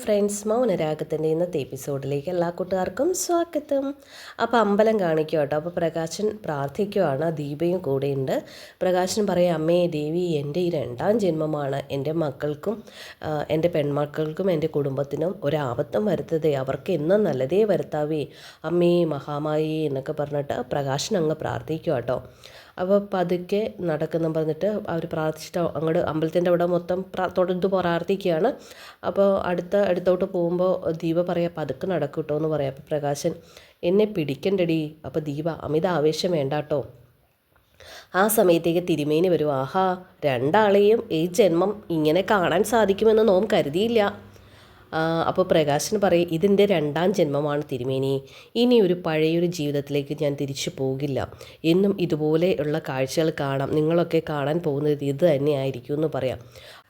Friends മൗനരാഗത്തിന്റെ ഇന്നത്തെ എപ്പിസോഡിലേക്ക് എല്ലാ കൂട്ടുകാർക്കും സ്വാഗതം. അപ്പോൾ അമ്പലം കാണിക്കുക കേട്ടോ. അപ്പോൾ പ്രകാശൻ പ്രാർത്ഥിക്കുവാണ്. ദീപയും കൂടെയുണ്ട് പ്രകാശൻ പറയും അമ്മേ ദേവി എന്റെ ഈ രണ്ടാം ജന്മമാണ്. എന്റെ മക്കൾക്കും എന്റെ പെൺമക്കൾക്കും എന്റെ കുടുംബത്തിനും ഒരാപത്തം വരുത്തതേ. അവർക്ക് എന്നും നല്ലതേ വരുത്താവേ. അമ്മേ മഹാമായേ എന്നൊക്കെ പറഞ്ഞിട്ട് പ്രകാശൻ അങ്ങ് പ്രാർത്ഥിക്കുക കേട്ടോ. അപ്പോൾ പതുക്കെ നടക്കുന്നു പറഞ്ഞിട്ട് അവർ പ്രാർത്ഥിച്ചിട്ട് അങ്ങോട്ട് അമ്പലത്തിന്റെ അവിടെ മൊത്തം തുടർന്ന് പ്രാർത്ഥിക്കുകയാണ്. അപ്പോൾ അടുത്ത അടുത്തോട്ട് പോകുമ്പോൾ ദീപ പറയാം പതുക്കെ നടക്കും കേട്ടോ എന്ന് പറയാം. അപ്പോൾ പ്രകാശൻ എന്നെ പിടിക്കണ്ടടി. അപ്പോൾ ദീപ അമിത ആവേശം വേണ്ട കേട്ടോ ആ സമയത്തേക്ക് തിരുമേനി വരും. ആഹാ രണ്ടാളെയും ഈ ജന്മം ഇങ്ങനെ കാണാൻ സാധിക്കുമെന്ന് നോം കരുതിയില്ല. അപ്പോൾ പ്രകാശൻ പറയും ഇതിന്റെ രണ്ടാം ജന്മമാണ് തിരുമേനി. ഇനി ഒരു പഴയൊരു ജീവിതത്തിലേക്ക് ഞാൻ തിരിച്ചു പോകില്ല. എന്നും ഇതുപോലെയുള്ള കാഴ്ചകൾ കാണാം. നിങ്ങളൊക്കെ കാണാൻ പോകുന്നത് ഇത് തന്നെയായിരിക്കും എന്ന് പറയാം.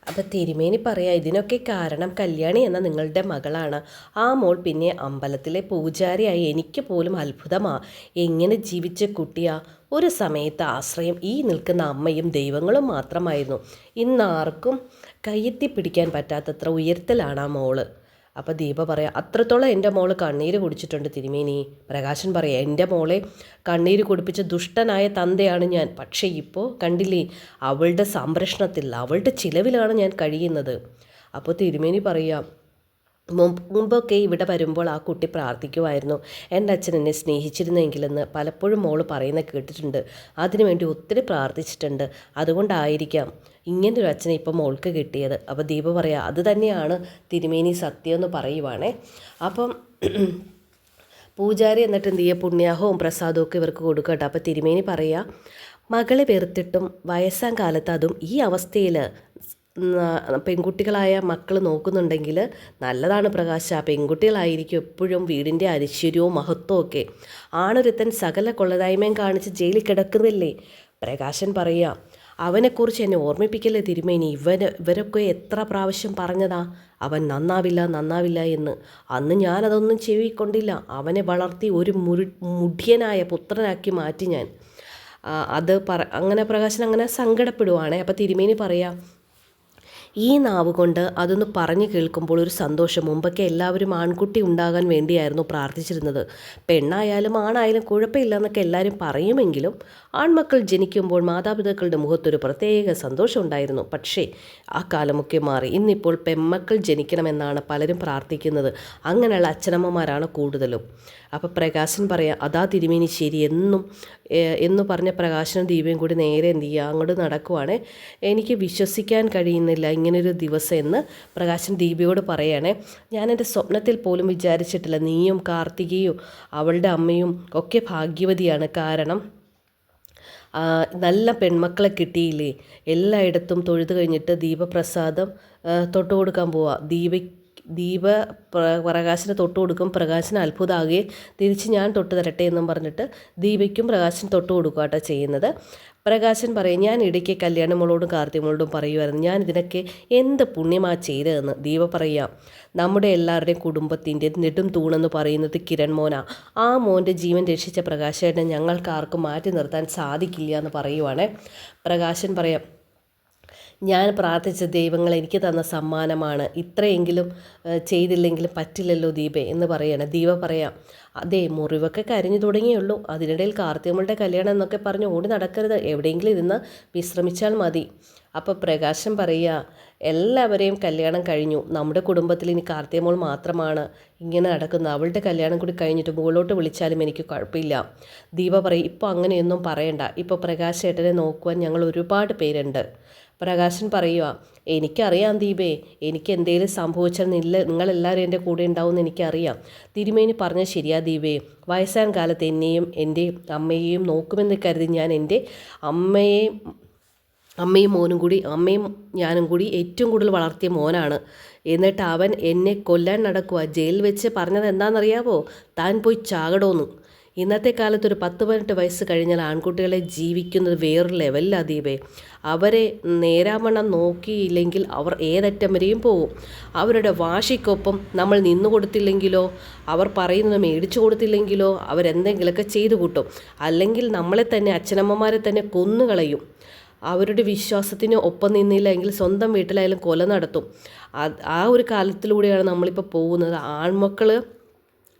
അപ്പം തിരുമേനി പറയാം ഇതിനൊക്കെ കാരണം കല്യാണി എന്ന നിങ്ങളുടെ മകളാണ്. ആ മോൾ പിന്നെ അമ്പലത്തിലെ പൂജാരിയായി. എനിക്ക് പോലും അത്ഭുതമാണ് എങ്ങനെ ജീവിച്ച കുട്ടിയാ? ഒരു സമയത്ത് ആശ്രയം ഈ നിൽക്കുന്ന അമ്മയും ദൈവങ്ങളും മാത്രമായിരുന്നു. ഇന്ന് ആർക്കും കയ്യെത്തി പിടിക്കാൻ പറ്റാത്തത്ര ഉയരത്തിലാണ് ആ മോൾ. അപ്പോൾ ദീപ പറയാം അത്രത്തോളം എന്റെ മോൾ കണ്ണീര് കുടിച്ചിട്ടുണ്ട് തിരുമേനി. പ്രകാശൻ പറയാം എന്റെ മോളെ കണ്ണീര് കുടിപ്പിച്ച ദുഷ്ടനായ തന്തയാണ് ഞാൻ. പക്ഷേ ഇപ്പോൾ കണ്ടില്ലേ അവളുടെ സംരക്ഷണത്തിൽ അവളുടെ ചിലവിലാണ് ഞാൻ കഴിയുന്നത്. അപ്പോൾ തിരുമേനി പറയാം മുമ്പൊക്കെ ഇവിടെ വരുമ്പോൾ ആ കുട്ടി പ്രാർത്ഥിക്കുമായിരുന്നു എന്റെ അച്ഛൻ എന്നെ സ്നേഹിച്ചിരുന്നെങ്കിലെന്ന് പലപ്പോഴും മോൾ പറയുന്ന കേട്ടിട്ടുണ്ട്. അതിനുവേണ്ടി ഒത്തിരി പ്രാർത്ഥിച്ചിട്ടുണ്ട്. അതുകൊണ്ടായിരിക്കാം ഒരു അച്ഛനെ ഇപ്പം മോൾക്ക് കിട്ടിയത്. അപ്പോൾ ദീപ പറയാം അത് തന്നെയാണ് തിരുമേനി സത്യം എന്ന് പറയുവാണേ. അപ്പം പൂജാരി എന്നിട്ട് എന്ത് ചെയ്യുക പുണ്യാഹവും പ്രസാദവും ഒക്കെ ഇവർക്ക് കൊടുക്കട്ടെ അപ്പോൾ തിരുമേനി പറയുക മകളെ വെറുത്തിട്ടും വയസ്സാം കാലത്ത് അതും ഈ അവസ്ഥയിൽ പെൺകുട്ടികളായ മക്കൾ നോക്കുന്നുണ്ടെങ്കിൽ നല്ലതാണ് പ്രകാശ. പെൺകുട്ടികളായിരിക്കും എപ്പോഴും വീടിന്റെ ഐശ്വര്യവും മഹത്വവും ഒക്കെ. ആണൊരുത്തൻ സകല കൊള്ളതായ്മയും കാണിച്ച് ജയിലിൽ കിടക്കുന്നില്ലേ? പ്രകാശൻ പറയുക അവനെക്കുറിച്ച് എന്നെ ഓർമ്മിപ്പിക്കല്ലേ തിരുമേനി? ഇവന് ഇവരൊക്കെ എത്ര പ്രാവശ്യം പറഞ്ഞതാ? അവൻ നന്നാവില്ല നന്നാവില്ല എന്ന്. അന്ന് ഞാനതൊന്നും ചെവിക്കൊണ്ടില്ല. അവനെ വളർത്തി ഒരു മുരു മുടിയനായ പുത്രനാക്കി മാറ്റി ഞാൻ. അത് പറ അങ്ങനെ പ്രകാശൻ അങ്ങനെ സങ്കടപ്പെടുവാണേ. അപ്പോൾ തിരുമേനി പറയാം ഈ നാവ് കൊണ്ട് അതൊന്ന് പറഞ്ഞു കേൾക്കുമ്പോൾ ഒരു സന്തോഷം. മുമ്പൊക്കെ എല്ലാവരും ആൺകുട്ടി ഉണ്ടാകാൻ വേണ്ടിയായിരുന്നു പ്രാർത്ഥിച്ചിരുന്നത്. പെണ്ണായാലും ആണായാലും കുഴപ്പമില്ല എന്നൊക്കെ എല്ലാവരും പറയുമെങ്കിലും ആൺമക്കൾ ജനിക്കുമ്പോൾ മാതാപിതാക്കളുടെ മുഖത്തൊരു പ്രത്യേക സന്തോഷം ഉണ്ടായിരുന്നു. പക്ഷേ ആ കാലമൊക്കെ മാറി. ഇന്നിപ്പോൾ പെൺമക്കൾ ജനിക്കണമെന്നാണ് പലരും പ്രാർത്ഥിക്കുന്നത്. അങ്ങനെയുള്ള അച്ഛനമ്മമാരാണ് കൂടുതലും. അപ്പോൾ പ്രകാശൻ പറയാം അതാ തിരുമേനി ശരി. എന്നും എന്ന് പറഞ്ഞ പ്രകാശനും ദീപയും കൂടി നേരെ എന്ത് ചെയ്യുക? അങ്ങോട്ട് നടക്കുവാണേ. എനിക്ക് വിശ്വസിക്കാൻ കഴിയുന്നില്ല. ഇങ്ങനൊരു ദിവസം എന്ന് പ്രകാശൻ ദീപയോട് പറയണേ. ഞാൻ എന്റെ സ്വപ്നത്തിൽ പോലും വിചാരിച്ചിട്ടില്ല. നീയും കാർത്തികയും അവളുടെ അമ്മയും ഒക്കെ ഭാഗ്യവതിയാണ്. കാരണം നല്ല പെൺമക്കളെ കിട്ടിയില്ലേ? എല്ലായിടത്തും തൊഴുത് കഴിഞ്ഞിട്ട് ദീപപ്രസാദം തൊട്ട് കൊടുക്കാൻ പോവാം. ദീപ ദീപ പ്ര- പ്രകാശന് തൊട്ട് കൊടുക്കും. പ്രകാശന് അത്ഭുതമാകുകയും തിരിച്ച് ഞാൻ തൊട്ട് തരട്ടെ എന്നും പറഞ്ഞിട്ട് ദീപയ്ക്കും പ്രകാശൻ തൊട്ട് കൊടുക്കുക കേട്ടോ ചെയ്യുന്നത്. പ്രകാശൻ പറയും ഞാൻ ഇടയ്ക്ക് കല്യാണമോളോടും കാർത്തികമോളോടും പറയുമായിരുന്നു. ഞാൻ ഇതിനൊക്കെ എന്ത് പുണ്യമാ ചെയ്തതെന്ന്. ദീപ പറയാം നമ്മുടെ എല്ലാവരുടെയും കുടുംബത്തിന്റെ നെടും തൂണെന്ന് പറയുന്നത് കിരൺ മോന. ആ മോന്റെ ജീവൻ രക്ഷിച്ച പ്രകാശനെ ഞങ്ങൾക്ക് ആർക്കും മാറ്റി നിർത്താൻ സാധിക്കില്ല എന്ന് പറയുവാണേ. പ്രകാശൻ പറയാം ഞാൻ പ്രാർത്ഥിച്ച ദൈവങ്ങൾ എനിക്ക് തന്ന സമ്മാനമാണ്. ഇത്രയെങ്കിലും ചെയ്തില്ലെങ്കിലും പറ്റില്ലല്ലോ ദീപേ എന്ന് പറയാണ്. ദീപ പറയാം അതെ മുറിവൊക്കെ കരിഞ്ഞു തുടങ്ങിയുള്ളൂ അതിനിടയിൽ കാർത്തികമ്മളുടെ കല്യാണം എന്നൊക്കെ പറഞ്ഞ് ഓടി നടക്കരുത്. എവിടെയെങ്കിലും ഇരുന്ന് വിശ്രമിച്ചാൽ മതി. അപ്പോൾ പ്രകാശം പറയുക എല്ലാവരെയും കല്യാണം കഴിഞ്ഞു. നമ്മുടെ കുടുംബത്തിൽ ഇനി കാർത്തികമോൾ മാത്രമാണ് ഇങ്ങനെ നടക്കുന്നത്. അവളുടെ കല്യാണം കൂടി കഴിഞ്ഞിട്ട് മുകളിലോട്ട് വിളിച്ചാലും എനിക്ക് കുഴപ്പമില്ല. ദീപ പറയും ഇപ്പോൾ അങ്ങനെയൊന്നും പറയണ്ട. ഇപ്പോൾ പ്രകാശ് ഏട്ടനെ നോക്കുവാൻ ഞങ്ങൾ ഒരുപാട് പേരുണ്ട്. പ്രകാശൻ പറയുക എനിക്കറിയാം ദീപേ എനിക്ക് എന്തെങ്കിലും സംഭവിച്ചാൽ നില്ല നിങ്ങളെല്ലാവരും എന്റെ കൂടെ ഉണ്ടാവും എന്ന് എനിക്കറിയാം. തിരുമേനി പറഞ്ഞ ശരിയാ ദീപേ വയസ്സാൻ കാലത്ത് എന്നെയും എന്റെ അമ്മയെയും നോക്കുമെന്ന് കരുതി ഞാൻ എന്റെ അമ്മയെ അമ്മയും മോനും കൂടി അമ്മയും ഞാനും കൂടി ഏറ്റവും കൂടുതൽ വളർത്തിയ മോനാണ്. എന്നിട്ട് അവൻ എന്നെ കൊല്ലാൻ നടക്കുക ജയിലിൽ വെച്ച് പറഞ്ഞത് എന്താണെന്നറിയാവോ? താൻ പോയി ചാകടോന്ന്. ഇന്നത്തെ കാലത്ത് ഒരു പത്ത് പതിനെട്ട് വയസ്സ് കഴിഞ്ഞാൽ ആൺകുട്ടികളെ ജീവിക്കുന്നത് വേറൊരു ലെവലിൽ ദീപേ. അവരെ നേരാവണ്ണം നോക്കിയില്ലെങ്കിൽ അവർ ഏതറ്റം വരെയും പോകും അവരുടെ വാശിക്കൊപ്പം നമ്മൾ നിന്നു കൊടുത്തില്ലെങ്കിലോ അവർ പറയുന്നത് മേടിച്ചു കൊടുത്തില്ലെങ്കിലോ അവരെന്തെങ്കിലുമൊക്കെ ചെയ്തു കൂട്ടും. അല്ലെങ്കിൽ നമ്മളെ തന്നെ അച്ഛനമ്മമാരെ തന്നെ കൊന്നുകളയും അവരുടെ വിശ്വാസത്തിന് ഒപ്പം നിന്നില്ല എങ്കിൽ സ്വന്തം വീട്ടിലായാലും കൊല നടത്തും. ആ ഒരു കാലത്തിലൂടെയാണ് നമ്മളിപ്പോൾ പോകുന്നത്. ആൺമക്കൾ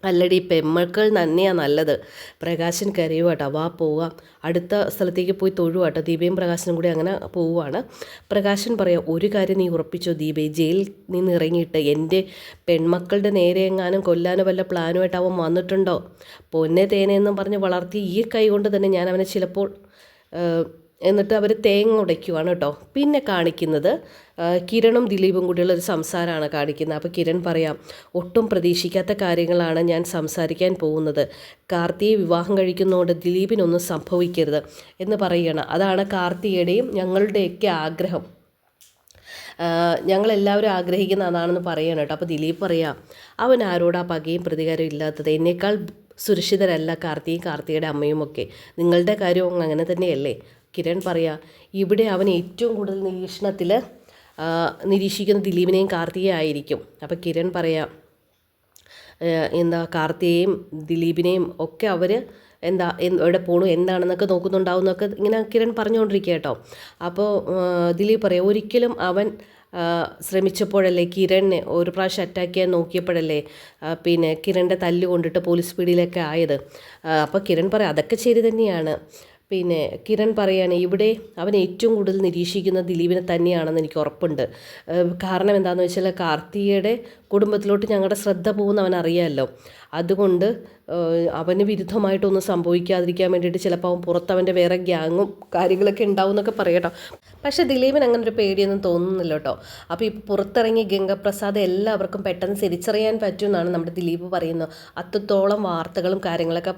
അല്ലടി പെമ്മക്കൾ തന്നെയാണ് നല്ലത്. പ്രകാശൻ കരയുവാട്ടോ. വാ പോവാം. അടുത്ത സ്ഥലത്തേക്ക് പോയി തൊഴുവാട്ടോ. ദീപയും പ്രകാശനും കൂടി അങ്ങനെ പോവുകയാണ് പ്രകാശൻ പറയാം ഒരു കാര്യം നീ ഉറപ്പിച്ചോ ദീപേ. ജയിലിൽ നിന്ന് ഇറങ്ങിയിട്ട് എന്റെ പെൺമക്കളുടെ നേരെ എങ്ങാനും കൊല്ലാനോ വല്ല പ്ലാനുമായിട്ട് അവൻ വന്നിട്ടുണ്ടോ? പൊന്നെ തേനെന്നും പറഞ്ഞ് വളർത്തി ഈ കൈ കൊണ്ട് തന്നെ ഞാൻ അവനെ ചിലപ്പോൾ എന്നിട്ട് അവർ തേങ്ങ ഉടയ്ക്കുവാണ് കേട്ടോ. പിന്നെ കാണിക്കുന്നത് കിരണും ദിലീപും കൂടിയുള്ള ഒരു സംസാരമാണ് കാണിക്കുന്നത്. അപ്പോൾ കിരൺ പറയാം ഒട്ടും പ്രതീക്ഷിക്കാത്ത കാര്യങ്ങളാണ് ഞാൻ സംസാരിക്കാൻ പോകുന്നത്. കാർത്തിയെ വിവാഹം കഴിക്കുന്നതുകൊണ്ട് ദിലീപിനൊന്നും സംഭവിക്കരുത് എന്ന് പറയുകയാണ്. അതാണ് കാർത്തിയുടെയും ഞങ്ങളുടെയൊക്കെ ആഗ്രഹം. ഞങ്ങളെല്ലാവരും ആഗ്രഹിക്കുന്ന അതാണെന്ന് പറയണം കേട്ടോ. അപ്പോൾ ദിലീപ് പറയാം അവൻ ആരോടാ പകയും പ്രതികാരം ഇല്ലാത്തത്? എന്നേക്കാൾ സുരക്ഷിതരല്ല കാർത്തിയും കാർത്തിയുടെ അമ്മയും ഒക്കെ നിങ്ങളുടെ കാര്യവും അങ്ങനെ തന്നെയല്ലേ കിരൺ പറയാ ഇവിടെ അവൻ ഏറ്റവും കൂടുതൽ നിരീക്ഷണത്തിൽ നിരീക്ഷിക്കുന്ന ദിലീപിനെയും കാർത്തികയും ആയിരിക്കും. അപ്പോൾ കിരൺ പറയാം എന്താ കാർത്തിയെയും ദിലീപിനെയും ഒക്കെ അവർ എന്ത് എവിടെ പോണു എന്താണെന്നൊക്കെ നോക്കുന്നുണ്ടാവും എന്നൊക്കെ ഇങ്ങനെ കിരൺ പറഞ്ഞുകൊണ്ടിരിക്കുക കേട്ടോ. അപ്പോൾ ദിലീപ് പറയാം ഒരിക്കലും അവൻ ശ്രമിച്ചപ്പോഴല്ലേ കിരണിനെ ഒരു പ്രാവശ്യം അറ്റാക്ക് ചെയ്യാൻ നോക്കിയപ്പോഴല്ലേ പിന്നെ കിരണിന്റെ തല്ല് കൊണ്ടിട്ട് പോലീസ് പിടിയിലൊക്കെ ആയത്? അപ്പോൾ കിരൺ പറയാം അതൊക്കെ ശരി തന്നെയാണ്. പിന്നെ കിരൺ പറയാണ് ഇവിടെ അവൻ ഏറ്റവും കൂടുതൽ നിരീക്ഷിക്കുന്ന ദിലീപിനെ തന്നെയാണെന്ന് എനിക്ക് ഉറപ്പുണ്ട്. കാരണം എന്താണെന്ന് വെച്ചാൽ കാർത്തികയുടെ കുടുംബത്തിലോട്ട് ഞങ്ങളുടെ ശ്രദ്ധ പോകുന്ന അവൻ അറിയാമല്ലോ അതുകൊണ്ട് അവന് വിരുദ്ധമായിട്ടൊന്നും സംഭവിക്കാതിരിക്കാൻ വേണ്ടിയിട്ട് ചിലപ്പോൾ അവൻ പുറത്ത് അവന്റെ വേറെ ഗ്യാങ്ങും കാര്യങ്ങളൊക്കെ ഉണ്ടാവും എന്നൊക്കെ പറയട്ടോ പക്ഷേ ദിലീപിന് അങ്ങനെ ഒരു പേടിയൊന്നും തോന്നുന്നില്ല കേട്ടോ. അപ്പോൾ ഇപ്പോൾ പുറത്തിറങ്ങിയ ഗംഗപ്രസാദ് എല്ലാവർക്കും പെട്ടെന്ന് തിരിച്ചറിയാൻ പറ്റുമെന്നാണ് നമ്മുടെ ദിലീപ് പറയുന്നത്. അത്രത്തോളം വാർത്തകളും കാര്യങ്ങളൊക്കെ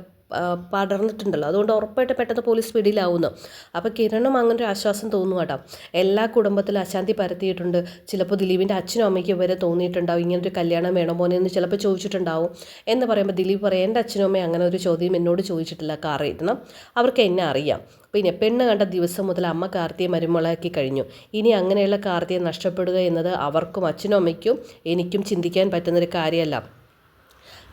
പടർന്നിട്ടുണ്ടല്ലോ. അതുകൊണ്ട് ഉറപ്പായിട്ട് പെട്ടെന്ന് പോലീസ് പിടിയിലാവുന്നു. അപ്പോൾ കിരണും അങ്ങനെ ഒരു ആശ്വാസം തോന്നുന്നു കേട്ടോ. എല്ലാ കുടുംബത്തിലും അശാന്തി പരത്തിയിട്ടുണ്ട്. ചിലപ്പോൾ ദിലീപിന്റെ അച്ഛനും അമ്മയ്ക്കും വരെ തോന്നിയിട്ടുണ്ടാവും. ഇങ്ങനൊരു കല്യാണം വേണോ മോനെ എന്ന് ചിലപ്പോൾ ചോദിച്ചിട്ടുണ്ടാവും. എന്ന് പറയുമ്പോൾ ദിലീപ് പറയും എന്റെ അച്ഛനും അമ്മയും അങ്ങനെ ഒരു ചോദ്യം എന്നോട് ചോദിച്ചിട്ടില്ല. കാരണം അവർക്ക് എന്നെ അറിയാം. പിന്നെ പെണ്ണ് കണ്ട ദിവസം മുതൽ അമ്മ കാർത്തിയെ മരുമകളാക്കി കഴിഞ്ഞു. ഇനി അങ്ങനെയുള്ള കാർത്തിയെ നഷ്ടപ്പെടുക എന്നത് അവർക്കും അച്ഛനും അമ്മയ്ക്കും എനിക്കും ചിന്തിക്കാൻ പറ്റുന്നൊരു കാര്യമല്ല.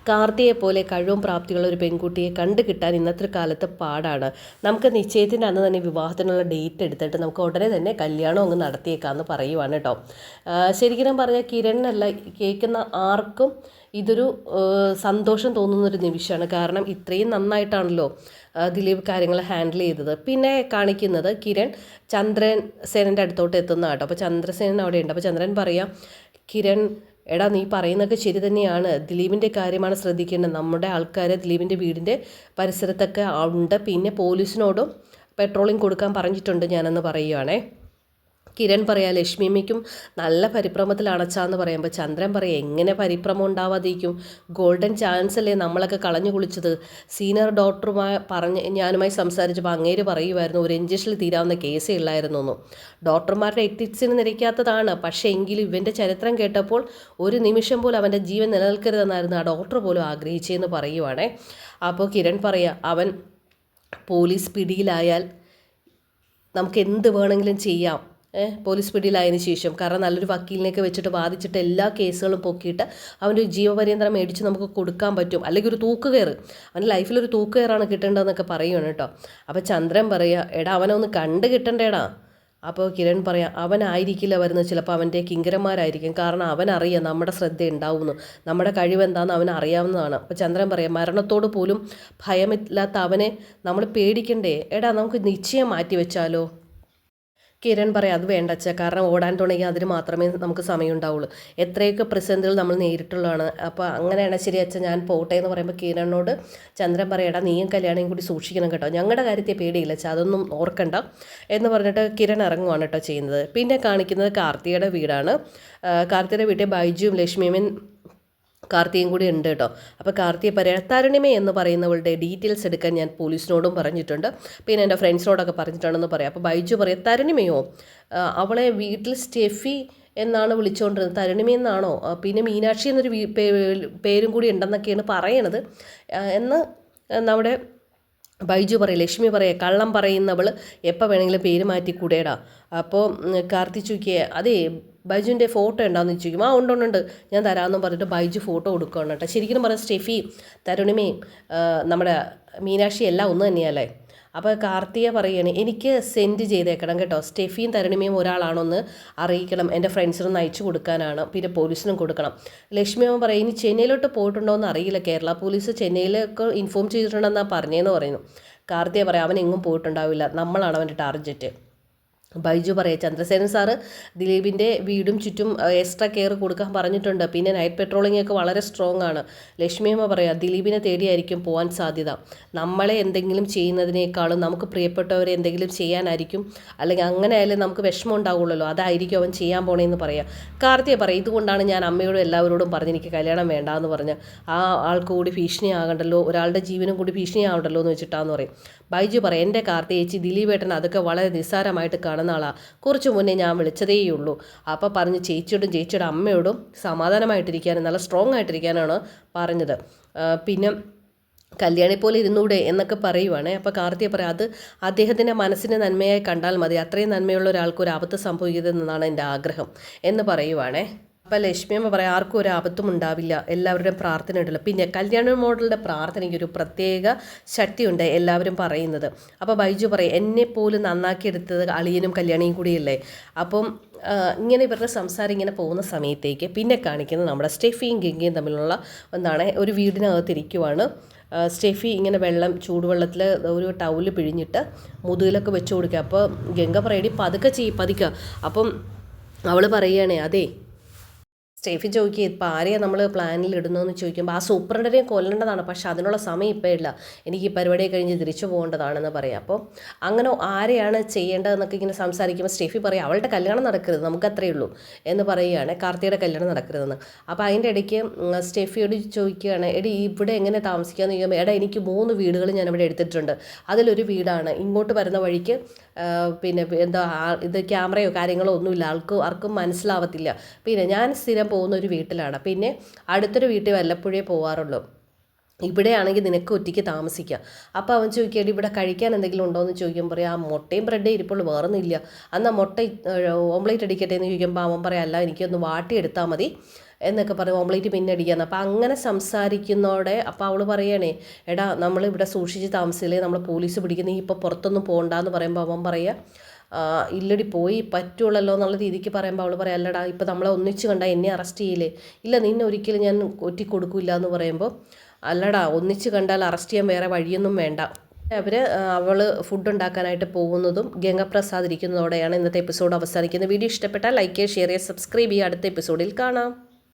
കാർത്തിയെ പോലെ കഴിവും പ്രാപ്തിയുള്ള ഒരു പെൺകുട്ടിയെ കണ്ടു കിട്ടാൻ ഇന്നത്തെ കാലത്ത് പാടാണ്. നമുക്ക് നിശ്ചയത്തിന്റെ അന്ന് തന്നെ വിവാഹത്തിനുള്ള ഡേറ്റ് എടുത്തിട്ട് നമുക്ക് ഉടനെ തന്നെ കല്യാണം അങ്ങ് നടത്തിയേക്കാമെന്ന് പറയുവാണ് കേട്ടോ. ശരിക്കും പറഞ്ഞാൽ കിരണിനല്ല കേൾക്കുന്ന ആർക്കും ഇതൊരു സന്തോഷം തോന്നുന്ന ഒരു നിമിഷമാണ്. കാരണം ഇത്രയും നന്നായിട്ടാണല്ലോ ദിലീപ് കാര്യങ്ങൾ ഹാൻഡിൽ ചെയ്തത്. പിന്നെ കാണിക്കുന്നത് കിരൺ ചന്ദ്രൻ സേനന്റെ അടുത്തോട്ട് എത്തുന്ന കേട്ടോ അപ്പോൾ ചന്ദ്രസേനൻ അവിടെ ഉണ്ട്. അപ്പോൾ ചന്ദ്രൻ പറയാം കിരൺ എടാ നീ പറയുന്നതൊക്കെ ശരി തന്നെയാണ്. ദിലീപിന്റെ കാര്യമാണ് ശ്രദ്ധിക്കേണ്ടത്. നമ്മുടെ ആൾക്കാർ ദിലീപിന്റെ വീടിന്റെ പരിസരത്തൊക്കെ ഉണ്ട്. പിന്നെ പോലീസിനോടും പെട്രോളിങ് കൊടുക്കാൻ പറഞ്ഞിട്ടുണ്ട് ഞാനെന്ന് പറയുവാണേ. കിരൺ പറയാം ലക്ഷ്മിയമ്മയ്ക്കും നല്ല പരിഭ്രമത്തിലാണ് അച്ഛാന്ന് പറയുമ്പോൾ ചന്ദ്രൻ പറയാം എങ്ങനെ പരിഭ്രമം ഉണ്ടാവാതിരിക്കും? ഗോൾഡൻ ചാൻസ് അല്ലേ നമ്മളൊക്കെ കളഞ്ഞു കുളിച്ചത്? സീനിയർ ഡോക്ടറുമായി പറഞ്ഞ് ഞാനുമായി സംസാരിച്ചപ്പോൾ അങ്ങേര് പറയുമായിരുന്നു ഒരു ഇഞ്ചക്ഷനിൽ തീരാവുന്ന കേസേ ഉള്ളായിരുന്നു എന്ന്. ഡോക്ടർമാരുടെ എത്തിക്സിന് നിരക്കാത്തതാണ്. പക്ഷേ എങ്കിലും ഇവന്റെ ചരിത്രം കേട്ടപ്പോൾ ഒരു നിമിഷം പോലും അവന്റെ ജീവൻ നിലനിൽക്കരുതെന്നായിരുന്നു ആ ഡോക്ടർ പോലും ആഗ്രഹിച്ചതെന്ന് പറയുവാണേ. അപ്പോൾ കിരൺ പറയാ അവൻ പോലീസ് പിടിയിലായാൽ നമുക്ക് എന്ത് വേണമെങ്കിലും ചെയ്യാം. പോലീസ് പിടിയിലായതിനു ശേഷം. കാരണം നല്ലൊരു വക്കീലിനെയൊക്കെ വെച്ചിട്ട് വാദിച്ചിട്ട് എല്ലാ കേസുകളും പൊക്കിയിട്ട് അവന്റെ ജീവപര്യന്തരം മേടിച്ച് നമുക്ക് കൊടുക്കാൻ പറ്റും. അല്ലെങ്കിൽ ഒരു തൂക്കുകയറ്. അവന്റെ ലൈഫിൽ ഒരു തൂക്കുകയറാണ് കിട്ടേണ്ടതെന്നൊക്കെ പറയുകയാണ് കേട്ടോ. അപ്പോൾ ചന്ദ്രൻ പറയുക എടാ അവനെ ഒന്ന് കണ്ട് കിട്ടണ്ടേടാ. അപ്പോൾ കിരൺ പറയാം അവനായിരിക്കില്ല വരുന്നത്. ചിലപ്പോൾ അവന്റെ കിങ്കരന്മാരായിരിക്കും. കാരണം അവനറിയാം നമ്മുടെ ശ്രദ്ധ ഉണ്ടാവുന്നു നമ്മുടെ കഴിവെന്താണെന്ന് അവൻ അറിയാവുന്നതാണ്. അപ്പോൾ ചന്ദ്രൻ പറയാം മരണത്തോട് പോലും ഭയമില്ലാത്ത അവനെ നമ്മൾ പേടിക്കണ്ടേ? എടാ നമുക്ക് നിശ്ചയം മാറ്റി വെച്ചാലോ കിരൺ പറയാം അത് വേണ്ട അച്ഛാ കാരണം ഓടാൻ തുടങ്ങി അതിന് മാത്രമേ നമുക്ക് സമയം ഉണ്ടാവുള്ളൂ എത്രയൊക്കെ പ്രസന്റുകൾ നമ്മൾ നേരിട്ടുള്ളതാണ്. അപ്പോൾ അങ്ങനെയാണ് ശരി അച്ഛൻ ഞാൻ പോട്ടെ എന്ന് പറയുമ്പോൾ കിരണിനോട് ചന്ദ്രൻ പറയടാ നീയും കല്യാണം കൂടി സൂക്ഷിക്കണം കേട്ടോ. ഞങ്ങളുടെ കാര്യത്തെ പേടിയില്ല അച്ഛാ അതൊന്നും ഓർക്കണ്ട. എന്ന് പറഞ്ഞിട്ട് കിരൺ ഇറങ്ങുവാണ് കേട്ടോ ചെയ്യുന്നത്. പിന്നെ കാണിക്കുന്നത് കാർത്തികയുടെ വീടാണ്. കാർത്തിയുടെ വീട്ടിൽ ബൈജുവും ലക്ഷ്മിയും കാർത്തിയും കൂടി ഉണ്ട് കേട്ടോ. അപ്പോൾ കാർത്തിയെ പറയാം എന്ന് പറയുന്നവളുടെ ഡീറ്റെയിൽസ് എടുക്കാൻ ഞാൻ പോലീസിനോടും പറഞ്ഞിട്ടുണ്ട്. പിന്നെ എന്റെ ഫ്രണ്ട്സിനോടൊക്കെ പറഞ്ഞിട്ടുണ്ടെന്ന് പറയാം. അപ്പോൾ ബൈജു പറയാം തരുണിമയോ? അവളെ വീട്ടിൽ സ്റ്റെഫി എന്നാണ് വിളിച്ചുകൊണ്ടിരുന്നത് തരുണിമ എന്നാണോ? പിന്നെ മീനാക്ഷി എന്നൊരു പേരും കൂടി ഉണ്ടെന്നൊക്കെയാണ് പറയണത്. എന്ന് നമ്മുടെ ബൈജു പറയും ലക്ഷ്മി പറയാം കള്ളം പറയുന്നവൾ എപ്പോൾ വേണമെങ്കിലും പേര് മാറ്റി കൂടേടാ അപ്പോൾ കാർത്തി ചുക്കിയെ അതേ ബൈജുവിന്റെ ഫോട്ടോ ഉണ്ടാകുന്ന ചോദിക്കും. ആ ഉണ്ട് ഉണ്ട് ഞാൻ തരാമെന്ന് പറഞ്ഞിട്ട് ബൈജു ഫോട്ടോ കൊടുക്കുകയാണ് കേട്ടോ. ശരിക്കും പറഞ്ഞാൽ സ്റ്റെഫി തരുണിമയും നമ്മുടെ മീനാക്ഷി എല്ലാം ഒന്ന് തന്നെയല്ലേ? അപ്പോൾ കാർത്തിക പറയാണ് എനിക്ക് സെൻഡ് ചെയ്തേക്കണം കേട്ടോ. സ്റ്റെഫിയും തരണിമയും ഒരാളാണോന്ന് അറിയിക്കണം. എന്റെ ഫ്രണ്ട്സിനൊന്ന് അയച്ചു കൊടുക്കാനാണ്. പിന്നെ പോലീസിനും കൊടുക്കണം. ലക്ഷ്മി അമ്മ പറയും ഇനി ചെന്നൈയിലോട്ട് പോയിട്ടുണ്ടോ എന്ന് അറിയില്ല. കേരള പോലീസ് ചെന്നൈയിലൊക്കെ ഇൻഫോം ചെയ്തിട്ടുണ്ടെന്നാണ് പറഞ്ഞതെന്ന് പറയുന്നു. കാർത്തിക പറയാം അവൻ എങ്ങും പോയിട്ടുണ്ടാവില്ല. നമ്മളാണ് അവന്റെ ടാർഗറ്റ് ബൈജു പറയാം ചന്ദ്രസേനൻ സാറ് ദിലീപിന്റെ വീടും ചുറ്റും എക്സ്ട്രാ കെയർ കൊടുക്കാൻ പറഞ്ഞിട്ടുണ്ട്. പിന്നെ നൈറ്റ് പെട്രോളിംഗ് ഒക്കെ വളരെ സ്ട്രോങ് ആണ്. ലക്ഷ്മിയമ്മ പറയാം ദിലീപിനെ തേടിയായിരിക്കും പോകാൻ സാധ്യത. നമ്മളെ എന്തെങ്കിലും ചെയ്യുന്നതിനേക്കാളും നമുക്ക് പ്രിയപ്പെട്ടവരെ എന്തെങ്കിലും ചെയ്യാനായിരിക്കും. അല്ലെങ്കിൽ അങ്ങനെ ആയാലും നമുക്ക് വിഷമം ഉണ്ടാവുള്ളല്ലോ അതായിരിക്കും അവൻ ചെയ്യാൻ പോണേന്ന് പറയാം. കാർത്തിയെ പറയാം ഇതുകൊണ്ടാണ് ഞാൻ അമ്മയോടും എല്ലാവരോടും പറഞ്ഞ് എനിക്ക് കല്യാണം വേണ്ട എന്ന് പറഞ്ഞ്. ആ ആൾക്ക് കൂടി ഭീഷണിയാകണ്ടല്ലോ ഒരാളുടെ ജീവനും കൂടി ഭീഷണിയാവണ്ടല്ലോ എന്ന് വെച്ചിട്ടാന്ന് പറയും. ബൈജു പറയാം എന്റെ കാർത്തി ചേച്ചി ദിലീപേട്ടൻ അതൊക്കെ വളരെ നിസ്സാരമായിട്ട് ആളാണ് കുറച്ച് മുന്നേ ഞാൻ വിളിച്ചതേയുള്ളൂ. അപ്പോൾ പറഞ്ഞ് ചേച്ചിയോടും ചേച്ചിയുടെ അമ്മയോടും സമാധാനമായിട്ടിരിക്കാനും നല്ല സ്ട്രോങ് ആയിട്ടിരിക്കാനാണ് പറഞ്ഞത്. പിന്നെ കല്യാണി പോലെ ഇരുന്നൂടെ എന്നൊക്കെ പറയുവാണേ. അപ്പോൾ കാർത്തിക പറയാം അത് അദ്ദേഹത്തിന്റെ മനസ്സിനെ നന്മയായി കണ്ടാൽ മതി. അത്രയും നന്മയുള്ള ഒരാൾക്ക് ഒരു ആപത്ത് സംഭവിക്കരുതെന്നാണ് എന്റെ ആഗ്രഹം എന്ന് പറയുവാണേ. അപ്പോൾ ലക്ഷ്മിയമ്മ പറയാം ആർക്കും ഒരു ആപത്തും ഉണ്ടാവില്ല. എല്ലാവരുടെയും പ്രാർത്ഥന ഉണ്ടല്ലോ. പിന്നെ കല്യാണ മോഡലിന്റെ പ്രാർത്ഥനയ്ക്ക് ഒരു പ്രത്യേക ശക്തിയുണ്ട് എല്ലാവരും പറയുന്നത്. അപ്പോൾ ബൈജു പറയും എന്നെ പോലും നന്നാക്കിയെടുത്തത് അളിയനും കല്യാണിയും കൂടിയല്ലേ? അപ്പം ഇങ്ങനെ ഇവരുടെ സംസാരം ഇങ്ങനെ പോകുന്ന സമയത്തേക്ക് പിന്നെ കാണിക്കുന്നത് നമ്മുടെ സ്റ്റെഫിയും ഗംഗയും തമ്മിലുള്ള എന്താണ് ഒരു വീടിനകത്തിരിക്കുവാണ് സ്റ്റെഫി ഇങ്ങനെ വെള്ളം ചൂടുവെള്ളത്തിൽ ഒരു ടൗൽ പിഴിഞ്ഞിട്ട് മുതുകിലൊക്കെ വെച്ച് കൊടുക്കുക. അപ്പോൾ ഗംഗ പറയടി പതുക്കെ ചെയ്യും പതുക്കുക അപ്പം അവൾ പറയുകയാണേ അതെ സ്റ്റേഫി ചോദിക്കുക ഇപ്പം ആരെയാണ് നമ്മൾ പ്ലാനിൽ ഇടുന്നതെന്ന് ചോദിക്കുമ്പോൾ ആ സൂപ്രണ്ടനെയും കൊല്ലേണ്ടതാണ് പക്ഷെ അതിനുള്ള സമയം ഇപ്പോൾ ഇല്ല. എനിക്ക് ഈ പരിപാടി കഴിഞ്ഞ് തിരിച്ചു പോകേണ്ടതാണെന്ന് പറയാം. അപ്പോൾ അങ്ങനെ ആരെയാണ് ചെയ്യേണ്ടതെന്നൊക്കെ ഇങ്ങനെ സംസാരിക്കുമ്പോൾ സ്റ്റേഫി പറയും അവളുടെ കല്യാണം നടക്കരുത് നമുക്ക് അത്രയേ ഉള്ളൂ എന്ന് പറയുകയാണ് കാർത്തിയുടെ കല്യാണം നടക്കരുതെന്ന്. അപ്പോൾ അതിന്റെ ഇടയ്ക്ക് സ്റ്റേഫിയോട് ചോദിക്കുകയാണ് എടി ഇവിടെ എങ്ങനെ താമസിക്കാമെന്ന് ചോദിക്കുമ്പോൾ എടാ എനിക്ക് മൂന്ന് വീടുകൾ ഞാൻ ഇവിടെ എടുത്തിട്ടുണ്ട്. അതിലൊരു വീടാണ്. ഇങ്ങോട്ട് വരുന്ന വഴിക്ക് പിന്നെ എന്താ ഇത് ക്യാമറയോ കാര്യങ്ങളോ ഒന്നുമില്ല. ആൾക്കും ആർക്കും മനസ്സിലാവത്തില്ല. പിന്നെ ഞാൻ സ്ഥിരം പോകുന്ന ഒരു വീട്ടിലാണ്. പിന്നെ അടുത്തൊരു വീട്ടിൽ വല്ലപ്പോഴേ പോവാറുള്ളൂ. ഇവിടെയാണെങ്കിൽ നിനക്ക് ഒറ്റയ്ക്ക് താമസിക്കാം. അപ്പോൾ അവൻ ചോദിക്കുകയാണ് ഇവിടെ കഴിക്കാൻ എന്തെങ്കിലും ഉണ്ടോ എന്ന് ചോദിക്കുമ്പോൾ പറയാം ആ മുട്ടയും ബ്രെഡേ ഇരിപ്പോൾ വേറൊന്നുമില്ല. അന്ന് മുട്ട ഓംലേറ്റ് അടിക്കട്ടെ എന്ന് ചോദിക്കുമ്പോൾ അവൻ പറയാം അല്ല എനിക്കൊന്ന് വാട്ടിയെടുത്താൽ മതി. എന്നൊക്കെ പറഞ്ഞ് ഓംലേറ്റ് പിന്നെ അടിക്കാന്ന് അപ്പോൾ അങ്ങനെ സംസാരിക്കുന്നതോടെ അപ്പോൾ അവൾ പറയണേ എടാ നമ്മൾ ഇവിടെ സൂക്ഷിച്ച് താമസിച്ചില്ലേ? നമ്മൾ പോലീസ് പിടിക്കുന്ന ഇപ്പോൾ പുറത്തൊന്നും പോകണ്ട എന്ന് പറയുമ്പോൾ അവൻ പറയുക ഇല്ലടി പോയി പറ്റുള്ളല്ലോ എന്നുള്ള രീതിക്ക് പറയുമ്പോൾ അവൾ പറയാം അല്ലടാ ഇപ്പം നമ്മളെ ഒന്നിച്ച് കണ്ടാൽ എന്നെ അറസ്റ്റ് ചെയ്യില്ലേ ഇല്ല നിന്നെ ഒരിക്കലും ഞാൻ ഒറ്റി കൊടുക്കില്ല എന്ന് പറയുമ്പോൾ അല്ലടാ ഒന്നിച്ച് കണ്ടാൽ അറസ്റ്റ് ചെയ്യാൻ വേറെ വഴിയൊന്നും വേണ്ട. അവർ അവൾ ഫുഡ് ഉണ്ടാക്കാനായിട്ട് പോകുന്നതും ഗംഗപ്രസാദ് ഇരിക്കുന്നതോടെയാണ് ഇന്നത്തെ എപ്പിസോഡ് അവസാനിക്കുന്നത്. വീഡിയോ ഇഷ്ടപ്പെട്ടാൽ ലൈക്ക് ചെയ്യുക ഷെയർ ചെയ്യുക. സബ്സ്ക്രൈബ് ചെയ്യുക അടുത്ത എപ്പിസോഡിൽ കാണാം.